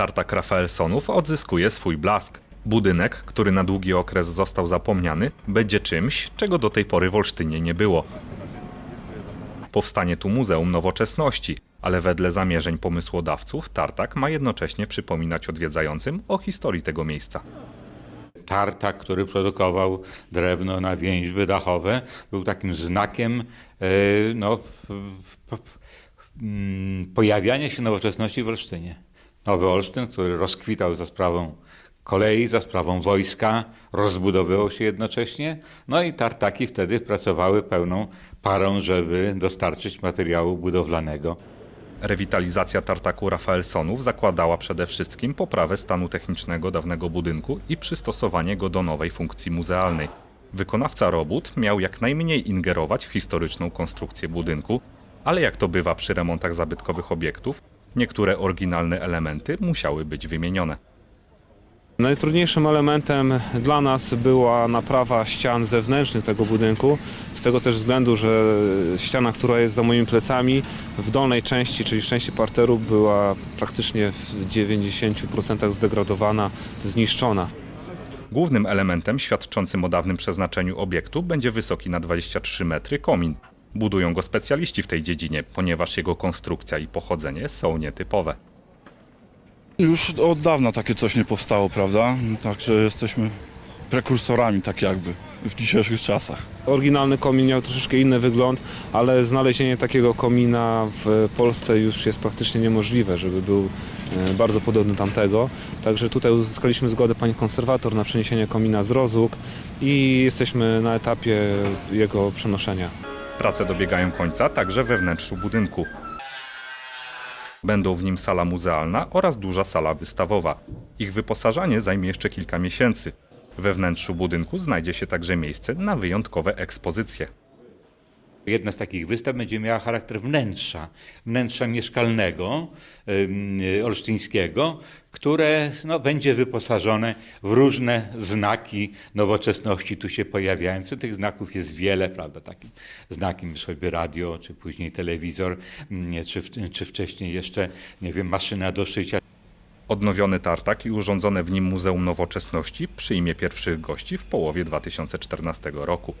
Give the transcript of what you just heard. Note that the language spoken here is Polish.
Tartak Rafaelsonów odzyskuje swój blask. Budynek, który na długi okres został zapomniany, będzie czymś, czego do tej pory w Olsztynie nie było. Powstanie tu Muzeum Nowoczesności, ale wedle zamierzeń pomysłodawców Tartak ma jednocześnie przypominać odwiedzającym o historii tego miejsca. Tartak, który produkował drewno na więźby dachowe, był takim znakiem e, no, mm, pojawiania się nowoczesności w Olsztynie. Nowy Olsztyn, który rozkwitał za sprawą kolei, za sprawą wojska, rozbudowywał się jednocześnie, no i tartaki wtedy pracowały pełną parą, żeby dostarczyć materiału budowlanego. Rewitalizacja tartaku Rafaelsonów zakładała przede wszystkim poprawę stanu technicznego dawnego budynku i przystosowanie go do nowej funkcji muzealnej. Wykonawca robót miał jak najmniej ingerować w historyczną konstrukcję budynku, ale jak to bywa przy remontach zabytkowych obiektów, niektóre oryginalne elementy musiały być wymienione. Najtrudniejszym elementem dla nas była naprawa ścian zewnętrznych tego budynku, z tego też względu, że ściana, która jest za moimi plecami, w dolnej części, czyli w części parteru, była praktycznie w 90% zdegradowana, zniszczona. Głównym elementem świadczącym o dawnym przeznaczeniu obiektu będzie wysoki na 23 metry komin. Budują go specjaliści w tej dziedzinie, ponieważ jego konstrukcja i pochodzenie są nietypowe. Już od dawna takie coś nie powstało, prawda? Także jesteśmy prekursorami tak jakby w dzisiejszych czasach. Oryginalny komin miał troszeczkę inny wygląd, ale znalezienie takiego komina w Polsce już jest praktycznie niemożliwe, żeby był e, bardzo podobny tamtego. Także tutaj uzyskaliśmy zgodę pani konserwator na przeniesienie komina z rozłóg i jesteśmy na etapie jego przenoszenia. Prace dobiegają końca także we wnętrzu budynku. Będą w nim sala muzealna oraz duża sala wystawowa. Ich wyposażanie zajmie jeszcze kilka miesięcy. We wnętrzu budynku znajdzie się także miejsce na wyjątkowe ekspozycje. Jedna z takich wystaw będzie miała charakter wnętrza, wnętrza mieszkalnego, ym, y, olsztyńskiego, które no, będzie wyposażone w różne znaki nowoczesności tu się pojawiające. Tych znaków jest wiele, prawda, takim znakiem choćby radio, czy później telewizor, mm, czy, czy wcześniej jeszcze, nie wiem, maszyna do szycia. Odnowiony tartak i urządzone w nim Muzeum Nowoczesności przyjmie pierwszych gości w połowie 2014 roku.